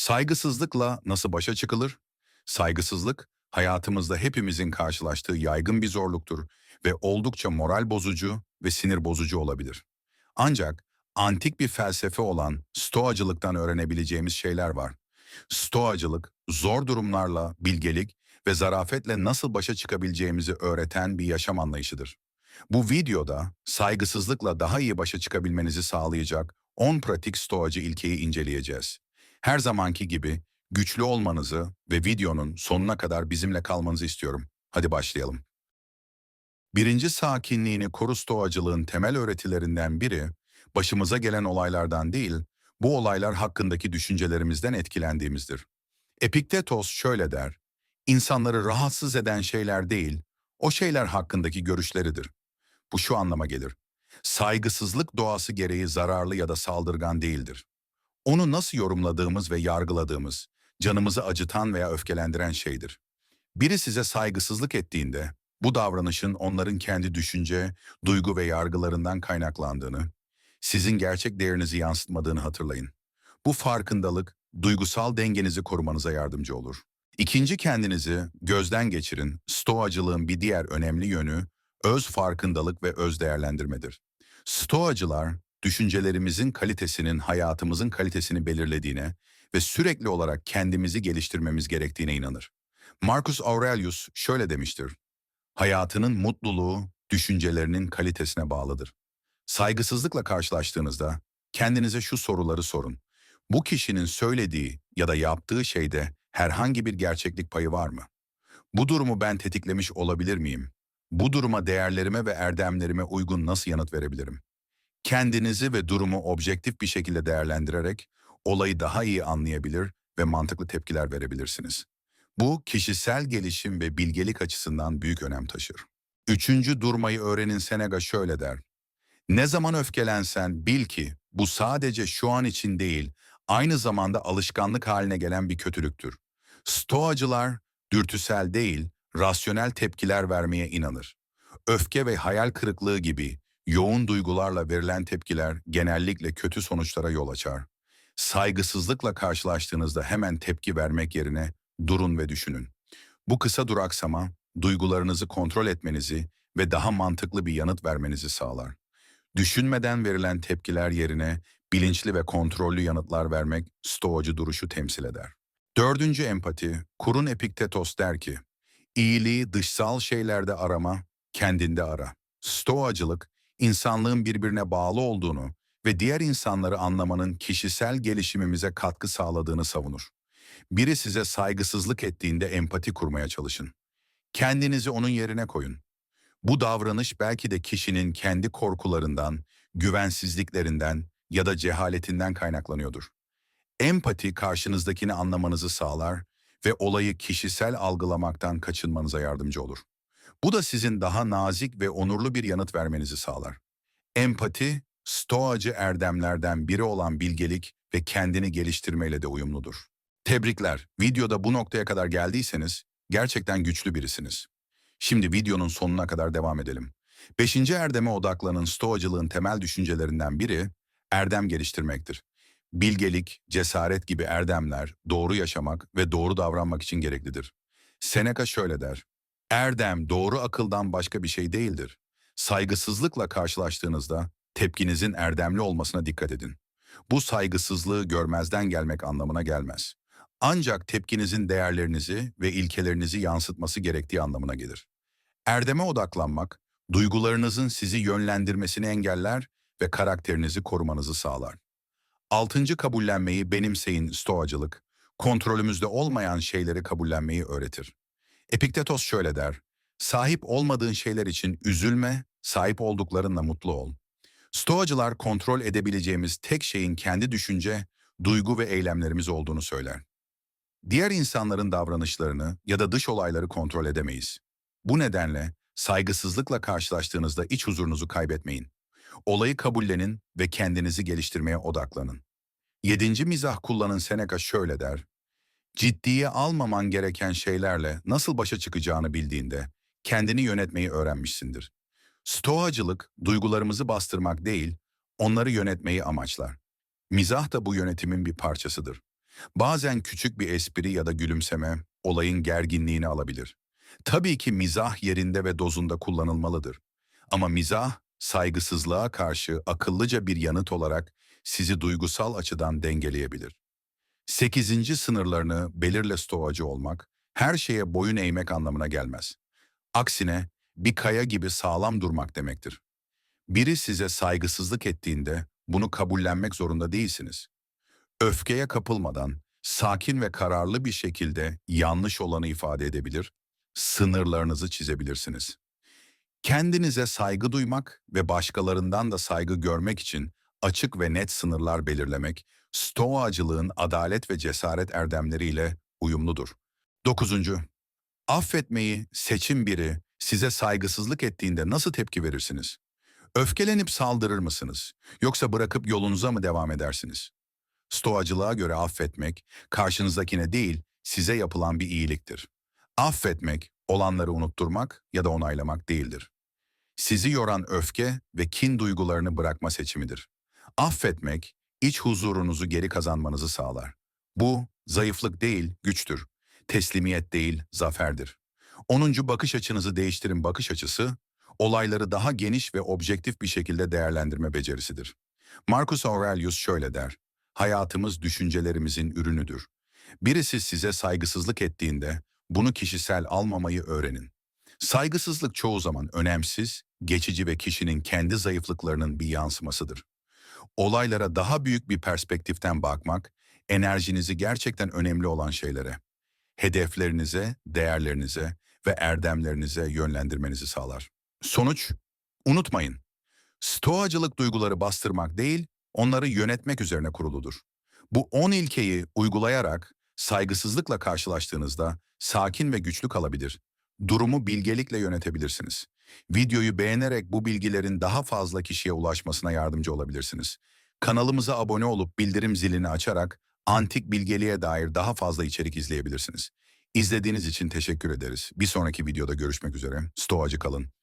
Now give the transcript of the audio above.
Saygısızlıkla nasıl başa çıkılır? Saygısızlık, hayatımızda hepimizin karşılaştığı yaygın bir zorluktur ve oldukça moral bozucu ve sinir bozucu olabilir. Ancak antik bir felsefe olan Stoacılıktan öğrenebileceğimiz şeyler var. Stoacılık, zor durumlarla bilgelik ve zarafetle nasıl başa çıkabileceğimizi öğreten bir yaşam anlayışıdır. Bu videoda saygısızlıkla daha iyi başa çıkabilmenizi sağlayacak 10 pratik stoacı ilkeyi inceleyeceğiz. Her zamanki gibi güçlü olmanızı ve videonun sonuna kadar bizimle kalmanızı istiyorum. Hadi başlayalım. Birinci sakinliğini koru stoacılığın temel öğretilerinden biri, başımıza gelen olaylardan değil, bu olaylar hakkındaki düşüncelerimizden etkilendiğimizdir. Epiktetos şöyle der, insanları rahatsız eden şeyler değil, o şeyler hakkındaki görüşleridir. Bu şu anlama gelir. Saygısızlık doğası gereği zararlı ya da saldırgan değildir. Onu nasıl yorumladığımız ve yargıladığımız, canımızı acıtan veya öfkelendiren şeydir. Biri size saygısızlık ettiğinde, bu davranışın onların kendi düşünce, duygu ve yargılarından kaynaklandığını, sizin gerçek değerinizi yansıtmadığını hatırlayın. Bu farkındalık, duygusal dengenizi korumanıza yardımcı olur. İkinci kendinizi gözden geçirin. Stoacılığın bir diğer önemli yönü, öz farkındalık ve öz değerlendirmedir. Stoacılar, düşüncelerimizin kalitesinin hayatımızın kalitesini belirlediğine ve sürekli olarak kendimizi geliştirmemiz gerektiğine inanır. Marcus Aurelius şöyle demiştir. Hayatının mutluluğu düşüncelerinin kalitesine bağlıdır. Saygısızlıkla karşılaştığınızda kendinize şu soruları sorun. Bu kişinin söylediği ya da yaptığı şeyde herhangi bir gerçeklik payı var mı? Bu durumu ben tetiklemiş olabilir miyim? Bu duruma değerlerime ve erdemlerime uygun nasıl yanıt verebilirim? Kendinizi ve durumu objektif bir şekilde değerlendirerek olayı daha iyi anlayabilir ve mantıklı tepkiler verebilirsiniz. Bu kişisel gelişim ve bilgelik açısından büyük önem taşır. Üçüncü durmayı öğrenin Senega şöyle der. Ne zaman öfkelensen bil ki bu sadece şu an için değil, aynı zamanda alışkanlık haline gelen bir kötülüktür. Stoacılar dürtüsel değil, rasyonel tepkiler vermeye inanır. Öfke ve hayal kırıklığı gibi yoğun duygularla verilen tepkiler genellikle kötü sonuçlara yol açar. Saygısızlıkla karşılaştığınızda hemen tepki vermek yerine durun ve düşünün. Bu kısa duraksama, duygularınızı kontrol etmenizi ve daha mantıklı bir yanıt vermenizi sağlar. Düşünmeden verilen tepkiler yerine bilinçli ve kontrollü yanıtlar vermek stoacı duruşu temsil eder. Dördüncü empati, Kurun Epiktetos der ki, İyiliği dışsal şeylerde arama, kendinde ara. Stoacılık, insanlığın birbirine bağlı olduğunu ve diğer insanları anlamanın kişisel gelişimimize katkı sağladığını savunur. Biri size saygısızlık ettiğinde empati kurmaya çalışın. Kendinizi onun yerine koyun. Bu davranış belki de kişinin kendi korkularından, güvensizliklerinden ya da cehaletinden kaynaklanıyordur. Empati karşınızdakini anlamanızı sağlar ve olayı kişisel algılamaktan kaçınmanıza yardımcı olur. Bu da sizin daha nazik ve onurlu bir yanıt vermenizi sağlar. Empati, stoacı erdemlerden biri olan bilgelik ve kendini geliştirmeyle de uyumludur. Tebrikler, videoda bu noktaya kadar geldiyseniz gerçekten güçlü birisiniz. Şimdi videonun sonuna kadar devam edelim. Beşinci erdeme odaklanın stoacılığın temel düşüncelerinden biri, erdem geliştirmektir. Bilgelik, cesaret gibi erdemler doğru yaşamak ve doğru davranmak için gereklidir. Seneca şöyle der, Erdem doğru akıldan başka bir şey değildir. Saygısızlıkla karşılaştığınızda tepkinizin erdemli olmasına dikkat edin. Bu saygısızlığı görmezden gelmek anlamına gelmez. Ancak tepkinizin değerlerinizi ve ilkelerinizi yansıtması gerektiği anlamına gelir. Erdeme odaklanmak, duygularınızın sizi yönlendirmesini engeller ve karakterinizi korumanızı sağlar. Altıncı kabullenmeyi benimseyin stoacılık, kontrolümüzde olmayan şeyleri kabullenmeyi öğretir. Epiktetos şöyle der, sahip olmadığın şeyler için üzülme, sahip olduklarınla mutlu ol. Stoacılar kontrol edebileceğimiz tek şeyin kendi düşünce, duygu ve eylemlerimiz olduğunu söyler. Diğer insanların davranışlarını ya da dış olayları kontrol edemeyiz. Bu nedenle saygısızlıkla karşılaştığınızda iç huzurunuzu kaybetmeyin. Olayı kabullenin ve kendinizi geliştirmeye odaklanın. Yedinci mizah kullanın Seneca şöyle der, ciddiye almaman gereken şeylerle nasıl başa çıkacağını bildiğinde kendini yönetmeyi öğrenmişsindir. Stoacılık, duygularımızı bastırmak değil, onları yönetmeyi amaçlar. Mizah da bu yönetimin bir parçasıdır. Bazen küçük bir espri ya da gülümseme olayın gerginliğini alabilir. Tabii ki mizah yerinde ve dozunda kullanılmalıdır. Ama mizah, saygısızlığa karşı akıllıca bir yanıt olarak sizi duygusal açıdan dengeleyebilir. Sekizinci sınırlarını belirle stoacı olmak, her şeye boyun eğmek anlamına gelmez. Aksine bir kaya gibi sağlam durmak demektir. Biri size saygısızlık ettiğinde bunu kabullenmek zorunda değilsiniz. Öfkeye kapılmadan, sakin ve kararlı bir şekilde yanlış olanı ifade edebilir, sınırlarınızı çizebilirsiniz. Kendinize saygı duymak ve başkalarından da saygı görmek için açık ve net sınırlar belirlemek, Stoacılığın adalet ve cesaret erdemleriyle uyumludur. Dokuzuncu, affetmeyi seçim biri size saygısızlık ettiğinde nasıl tepki verirsiniz? Öfkelenip saldırır mısınız? Yoksa bırakıp yolunuza mı devam edersiniz? Stoacılığa göre affetmek, karşınızdakine değil, size yapılan bir iyiliktir. Affetmek, olanları unutturmak ya da onaylamak değildir. Sizi yoran öfke ve kin duygularını bırakma seçimidir. Affetmek, iç huzurunuzu geri kazanmanızı sağlar. Bu, zayıflık değil, güçtür. Teslimiyet değil, zaferdir. Onuncu bakış açınızı değiştirin bakış açısı, olayları daha geniş ve objektif bir şekilde değerlendirme becerisidir. Marcus Aurelius şöyle der, hayatımız düşüncelerimizin ürünüdür. Birisi size saygısızlık ettiğinde bunu kişisel almamayı öğrenin. Saygısızlık çoğu zaman önemsiz, geçici ve kişinin kendi zayıflıklarının bir yansımasıdır. Olaylara daha büyük bir perspektiften bakmak, enerjinizi gerçekten önemli olan şeylere, hedeflerinize, değerlerinize ve erdemlerinize yönlendirmenizi sağlar. Sonuç, unutmayın, stoacılık duyguları bastırmak değil, onları yönetmek üzerine kuruludur. Bu 10 ilkeyi uygulayarak saygısızlıkla karşılaştığınızda sakin ve güçlü kalabilir, durumu bilgelikle yönetebilirsiniz. Videoyu beğenerek bu bilgilerin daha fazla kişiye ulaşmasına yardımcı olabilirsiniz. Kanalımıza abone olup bildirim zilini açarak antik bilgeliğe dair daha fazla içerik izleyebilirsiniz. İzlediğiniz için teşekkür ederiz. Bir sonraki videoda görüşmek üzere. Stoacı kalın.